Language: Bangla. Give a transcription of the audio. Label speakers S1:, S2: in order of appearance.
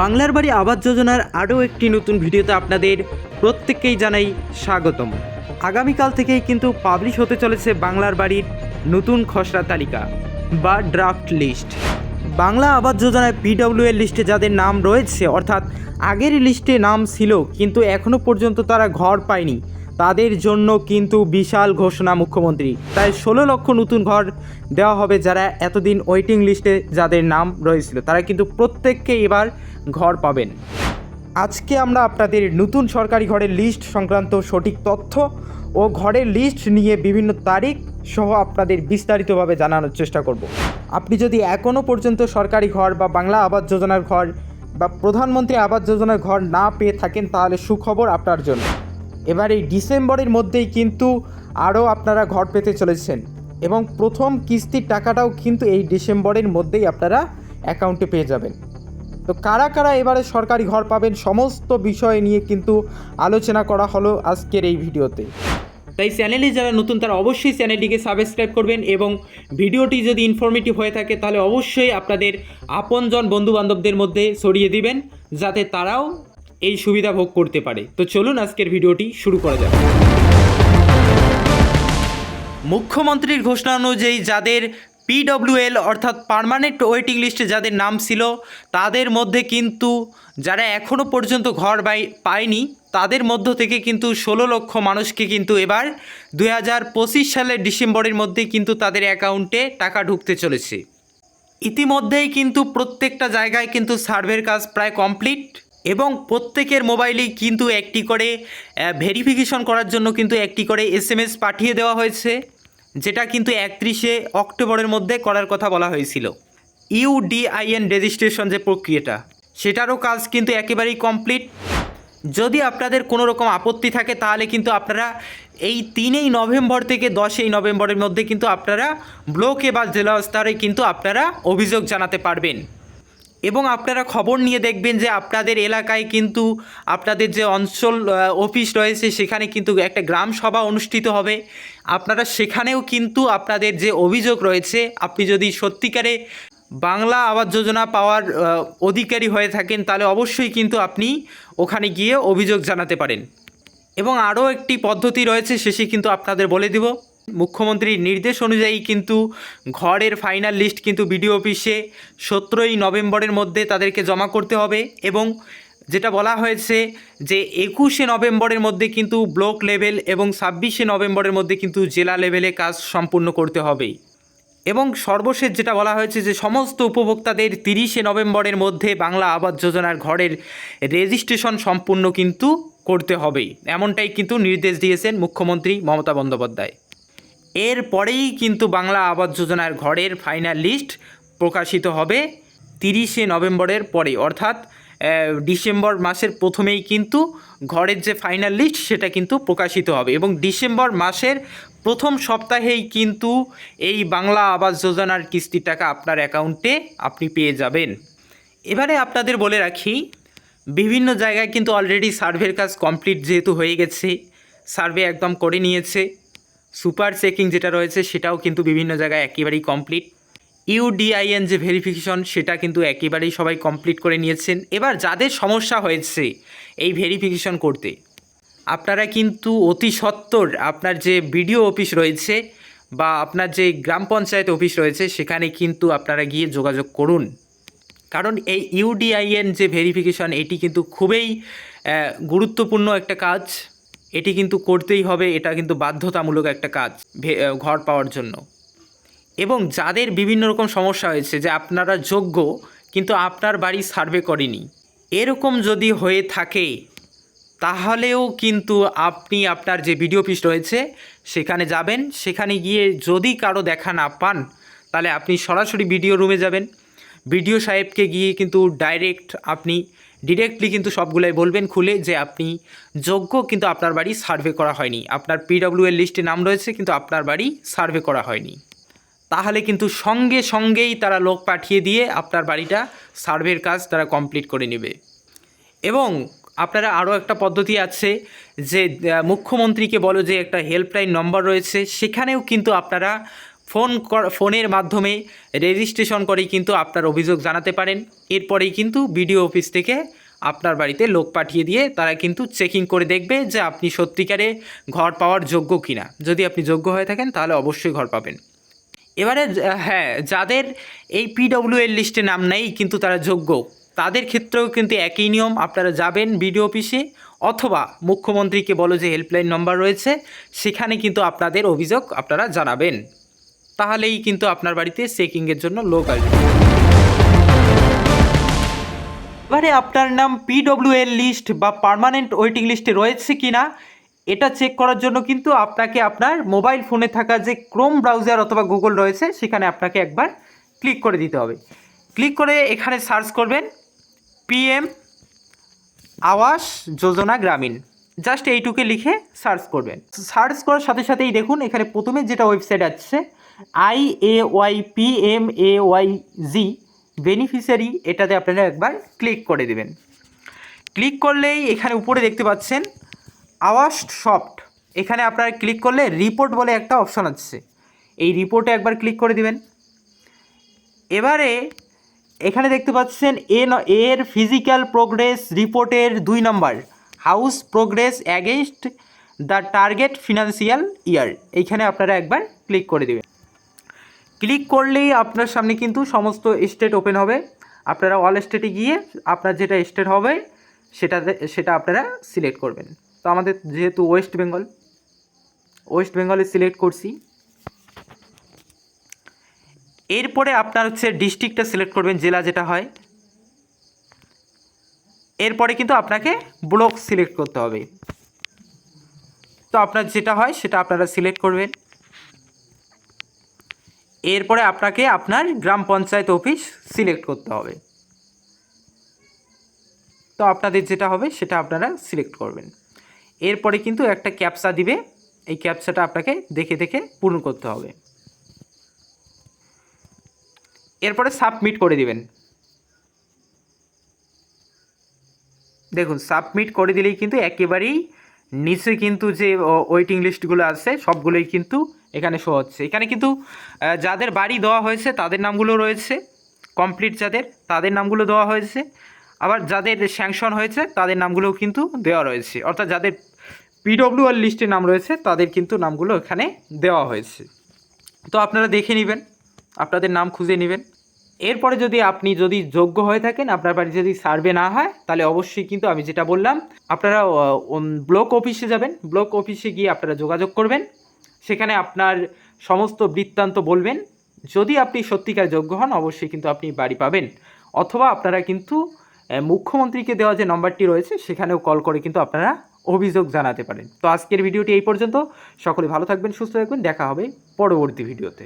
S1: বাংলার বাড়ি আবাস যোজনার আরও একটি নতুন ভিডিওতে আপনাদের প্রত্যেককেই জানাই স্বাগতম। আগামীকাল থেকেই কিন্তু পাবলিশ হতে চলেছে বাংলার বাড়ির নতুন খসড়া তালিকা বা ড্রাফট লিস্ট বাংলা আবাস যোজনায় পিডব্লিউ এর লিস্টে যাদের নাম রয়েছে, অর্থাৎ আগের লিস্টে নাম ছিল, কিন্তু এখনও পর্যন্ত তারা ঘর পায়নি। তাদের জন্য কিন্তু বিশাল ঘোষণা মুখ্যমন্ত্রী। তাই ষোলো লক্ষ নতুন ঘর দেওয়া হবে যারা এতদিন ওয়েটিং লিস্টে যাদের নাম রয়েছিল, তারা কিন্তু প্রত্যেককে এবার ঘর পাবেন। আজকে আমরা আপনাদের নতুন সরকারি ঘরের লিস্ট সংক্রান্ত সঠিক তথ্য ও ঘরের লিস্ট নিয়ে বিভিন্ন তারিখ সহ আপনাদের বিস্তারিতভাবে জানানোর চেষ্টা করব। আপনি যদি এখনও পর্যন্ত সরকারি ঘর বা বাংলা আবাস যোজনার ঘর বা প্রধানমন্ত্রী আবাস যোজনার ঘর না পেয়ে থাকেন, তাহলে সুখবর আপনার জন্য। এবার এই ডিসেম্বরের মধ্যেই কিন্তু আরও আপনারা ঘর পেতে চলেছেন। এবং প্রথম কিস্তির টাকাটাও কিন্তু এই ডিসেম্বরের মধ্যেই আপনারা অ্যাকাউন্টে পেয়ে যাবেন। তো কারা কারা এবারে সরকারি ঘর পাবেন সমস্ত বিষয় নিয়ে কিন্তু আলোচনা করা হলো আজকের এই ভিডিওতে। তাই চ্যানেলে যারা নতুন, তারা অবশ্যই চ্যানেলটিকে সাবস্ক্রাইব করবেন এবং ভিডিওটি যদি ইনফরমেটিভ হয়ে থাকে, তাহলে অবশ্যই আপনাদের আপনজন বন্ধু বান্ধবদের মধ্যে ছড়িয়ে দিবেন, যাতে তারাও এই সুবিধা ভোগ করতে পারে। তো চলুন আজকের ভিডিওটি শুরু করা যাক। মুখ্যমন্ত্রীর ঘোষণা অনুযায়ী যাদের পিডব্লিউএল অর্থাৎ পার্মানেন্ট ওয়েটিং লিস্টে যাদের নাম ছিল, তাদের মধ্যে কিন্তু যারা এখনও পর্যন্ত ঘর বাই পায়নি, তাদের মধ্য থেকে কিন্তু ষোলো লক্ষ মানুষকে কিন্তু এবার দুই হাজার পঁচিশ সালের ডিসেম্বরের মধ্যে কিন্তু তাদের অ্যাকাউন্টে টাকা ঢুকতে চলেছে। ইতিমধ্যেই কিন্তু প্রত্যেকটা জায়গায় কিন্তু সার্ভের কাজ প্রায় কমপ্লিট এবং প্রত্যেকের মোবাইলেই কিন্তু একটি করে ভেরিফিকেশন করার জন্য কিন্তু একটি করে এসএমএস পাঠিয়ে দেওয়া হয়েছে, যেটা কিন্তু একত্রিশে অক্টোবরের মধ্যে করার কথা বলা হয়েছিল। ইউডিআইএন রেজিস্ট্রেশন যে প্রক্রিয়াটা, সেটারও কাজ কিন্তু একেবারেই কমপ্লিট যদি আপনাদের কোনো রকম আপত্তি থাকে, তাহলে কিন্তু আপনারা এই তিনই নভেম্বর থেকে দশই নভেম্বরের মধ্যে কিন্তু আপনারা ব্লকে বা জেলা স্তরে কিন্তু আপনারা অভিযোগ জানাতে পারবেন। এবং আপনারা খবর নিয়ে দেখবেন যে আপনাদের এলাকায় কিন্তু আপনাদের যে অঞ্চল অফিস রয়েছে সেখানে কিন্তু একটা গ্রাম সভা অনুষ্ঠিত হবে। আপনারা সেখানেও কিন্তু আপনাদের যে অভিযোগ রয়েছে, আপনি যদি সত্যিকারে বাংলা আবাস যোজনা পাওয়ার অধিকারী হয়ে থাকেন, তাহলে অবশ্যই কিন্তু আপনি ওখানে গিয়ে অভিযোগ জানাতে পারেন। এবং আরও একটি পদ্ধতি রয়েছে, শেষে কিন্তু আপনাদের বলে দিব। মুখ্যমন্ত্রীর নির্দেশ অনুযায়ী কিন্তু ঘরের ফাইনাল লিস্ট কিন্তু বিডিও অফিসে সতেরোই নভেম্বরের মধ্যে তাদেরকে জমা করতে হবে এবং যেটা বলা হয়েছে যে একুশে নভেম্বরের মধ্যে কিন্তু ব্লক লেভেল এবং ছাব্বিশে নভেম্বরের মধ্যে কিন্তু জেলা লেভেলে কাজ সম্পূর্ণ করতে হবেই এবং সর্বশেষ যেটা বলা হয়েছে যে সমস্ত উপভোক্তাদের তিরিশে নভেম্বরের মধ্যে বাংলা আবাস যোজনার ঘরের রেজিস্ট্রেশন সম্পূর্ণ কিন্তু করতে হবেই এমনটাই কিন্তু নির্দেশ দিয়েছেন মুখ্যমন্ত্রী মমতা বন্দ্যোপাধ্যায়। এরপরেই কিন্তু বাংলা আবাস যোজনার ঘরের ফাইনাল লিস্ট প্রকাশিত হবে তিরিশে নভেম্বরের পরে অর্থাৎ ডিসেম্বর মাসের প্রথমেই কিন্তু ঘরের যে ফাইনাল লিস্ট সেটা কিন্তু প্রকাশিত হবে এবং ডিসেম্বর মাসের প্রথম সপ্তাহেই কিন্তু এই বাংলা আবাস যোজনার কিস্তির টাকা আপনার অ্যাকাউন্টে আপনি পেয়ে যাবেন। এবারে আপনাদের বলে রাখি, বিভিন্ন জায়গায় কিন্তু অলরেডি সার্ভের কাজ কমপ্লিট যেহেতু হয়ে গেছে সার্ভে একদম করে নিয়েছে। সুপার চেকিং যেটা রয়েছে সেটাও কিন্তু বিভিন্ন জায়গায় একেবারেই কমপ্লিট ইউডিআইএন যে ভেরিফিকেশন সেটা কিন্তু একেবারেই সবাই কমপ্লিট করে নিয়েছেন। এবার যাদের সমস্যা হয়েছে এই ভেরিফিকেশন করতে, আপনারা কিন্তু অতি সত্বর আপনার যে বিডিও অফিস রয়েছে বা আপনার যে গ্রাম পঞ্চায়েত অফিস রয়েছে, সেখানে কিন্তু আপনারা গিয়ে যোগাযোগ করুন। কারণ এই ইউডিআইএন যে ভেরিফিকেশন এটি কিন্তু খুবই গুরুত্বপূর্ণ একটা কাজ। এটি কিন্তু করতেই হবে, এটা কিন্তু বাধ্যতামূলক একটা কাজ ঘর পাওয়ার জন্য। এবং যাদের বিভিন্ন রকম সমস্যা হয়েছে যে আপনারা যোগ্য, কিন্তু আপনার বাড়ি সার্ভে করেনি, এরকম যদি হয়ে থাকে, তাহলেও কিন্তু আপনি আপনার যে ভিডিও পিস রয়েছে, সেখানে যাবেন, সেখানে গিয়ে যদি কারও দেখা না পান, তাহলে আপনি সরাসরি ভিডিও রুমে যাবেন। ভিডিও সাহেবকে গিয়ে কিন্তু ডাইরেক্ট আপনি ডিরেক্টলি কিন্তু সবগুলাই বলবেন খুলে যে আপনি যোগ্য কিন্তু আপনার বাড়ি সার্ভে করা হয়নি। আপনার পিডব্লিউ এর লিস্টে নাম রয়েছে কিন্তু আপনার বাড়ি সার্ভে করা হয়নি। তাহলে কিন্তু সঙ্গে সঙ্গেই তারা লোক পাঠিয়ে দিয়ে আপনার বাড়িটা সার্ভের কাজ তারা কমপ্লিট করে নেবে। এবং আপনারা আরও একটা পদ্ধতি আছে যে মুখ্যমন্ত্রীকে বলো যে একটা হেল্পলাইন নম্বর রয়েছে, সেখানেও কিন্তু আপনারা ফোন ফোনের মাধ্যমে রেজিস্ট্রেশন করেই কিন্তু আপনার অভিযোগ জানাতে পারেন। এরপরেই কিন্তু বিডিও অফিস থেকে আপনার বাড়িতে লোক পাঠিয়ে দিয়ে তারা কিন্তু চেকিং করে দেখবে যে আপনি সত্যিকারে ঘর পাওয়ার যোগ্য কিনা। যদি আপনি যোগ্য হয়ে থাকেন তাহলে অবশ্যই ঘর পাবেন। এবারে হ্যাঁ যাদের এই পিডব্লিউ এর লিস্টে নাম নেই কিন্তু তারা যোগ্য, তাদের ক্ষেত্রেও কিন্তু একই নিয়ম। আপনারা যাবেন বিডিও অফিসে অথবা মুখ্যমন্ত্রীকে বলো যে হেল্পলাইন নম্বর রয়েছে, সেখানে কিন্তু আপনাদের অভিযোগ আপনারা জানাবেন। তাহলেই কিন্তু আপনার বাড়িতে চেকিংয়ের জন্য লোক আসবে। এবারে আপনার নাম পিডব্লিউ এর লিস্ট বা পার্মানেন্ট ওয়েটিং লিস্টে রয়েছে কি না এটা চেক করার জন্য কিন্তু আপনাকে আপনার মোবাইল ফোনে থাকা যে ক্রোম ব্রাউজার অথবা গুগল রয়েছে, সেখানে আপনাকে একবার ক্লিক করে দিতে হবে। ক্লিক করে এখানে সার্চ করবেন পিএম আবাস যোজনা গ্রামীণ। জাস্ট এইটুকে লিখে সার্চ করবেন। সার্চ করার সাথে সাথেই দেখুন, এখানে প্রথমে যেটা ওয়েবসাইট আছে I A Y P M A Y G beneficiary এটাতে আপনারা একবার ক্লিক করে দেবেন। ক্লিক করলেই এখানে উপরে দেখতে পাচ্ছেন আওয়াজ সফট এখানে আপনারা ক্লিক করলে রিপোর্ট বলে একটা অপশন আছে। এই রিপোর্টে একবার ক্লিক করে দিবেন। এবারে এখানে দেখতে পাচ্ছেন, এ এর ফিজিক্যাল প্রোগ্রেস রিপোর্টের দুই নম্বর house progress against the target financial year এইখানে আপনারা একবার ক্লিক করে দেবেন। ক্লিক করলেই আপনার সামনে কিন্তু সমস্ত স্টেট ওপেন হবে। আপনারা অল স্টেটে গিয়ে আপনার যেটা স্টেট হবে, সেটাতে, সেটা আপনারা সিলেক্ট করবেন। তো আমাদের যেহেতু ওয়েস্ট বেঙ্গল ওয়েস্ট বেঙ্গলে সিলেক্ট করছি। এরপরে আপনার হচ্ছে ডিস্ট্রিক্টটা সিলেক্ট করবেন, জেলা যেটা হয়। এরপরে কিন্তু আপনাকে ব্লক সিলেক্ট করতে হবে। তো আপনার যেটা হয়, সেটা আপনারা সিলেক্ট করবেন। এরপরে আপনাকে আপনার গ্রাম পঞ্চায়েত অফিস সিলেক্ট করতে হবে। তো আপনাদের যেটা হবে সেটা আপনারা সিলেক্ট করবেন। এরপরে কিন্তু একটা ক্যাপসা দিবে। এই ক্যাপসাটা আপনাকে দেখে দেখে পূরণ করতে হবে। এরপরে সাবমিট করে দিবেন। দেখুন, সাবমিট করে দিলেই কিন্তু একেবারেই নিচে কিন্তু যে ওয়েটিং লিস্টগুলো আছে, সবগুলোই কিন্তু এখানে শো হচ্ছে। এখানে কিন্তু যাদের বাড়ি দেওয়া হয়েছে, তাদের নামগুলো রয়েছে। কমপ্লিট যাদের, তাদের নামগুলো দেওয়া হয়েছে। আবার যাদের স্যাংশন হয়েছে, তাদের নামগুলোও কিন্তু দেওয়া রয়েছে। অর্থাৎ যাদের পিডব্লিউ আর লিস্টে নাম রয়েছে, তাদের কিন্তু নামগুলো এখানে দেওয়া হয়েছে। তো আপনারা দেখে নেবেন, আপনাদের নাম খুঁজে নেবেন। এরপরে যদি আপনি যদি যোগ্য হয়ে থাকেন, আপনার বাড়ি যদি সার্ভে না হয়, তাহলে অবশ্যই কিন্তু আমি যেটা বললাম, আপনারা ব্লক অফিসে যাবেন। ব্লক অফিসে গিয়ে আপনারা যোগাযোগ করবেন। সেখানে আপনার সমস্ত বৃত্তান্ত বলবেন। যদি আপনি সত্যিকার যোগ্য হন, অবশ্যই কিন্তু আপনি বাড়ি পাবেন। অথবা আপনারা কিন্তু মুখ্যমন্ত্রীকে দেওয়া যে নম্বরটি রয়েছে, সেখানেও কল করে কিন্তু আপনারা অভিযোগ জানাতে পারেন। তো আজকের ভিডিওটি এই পর্যন্ত। সকলে ভালো থাকবেন, সুস্থ থাকবেন। দেখা হবে পরবর্তী ভিডিওতে।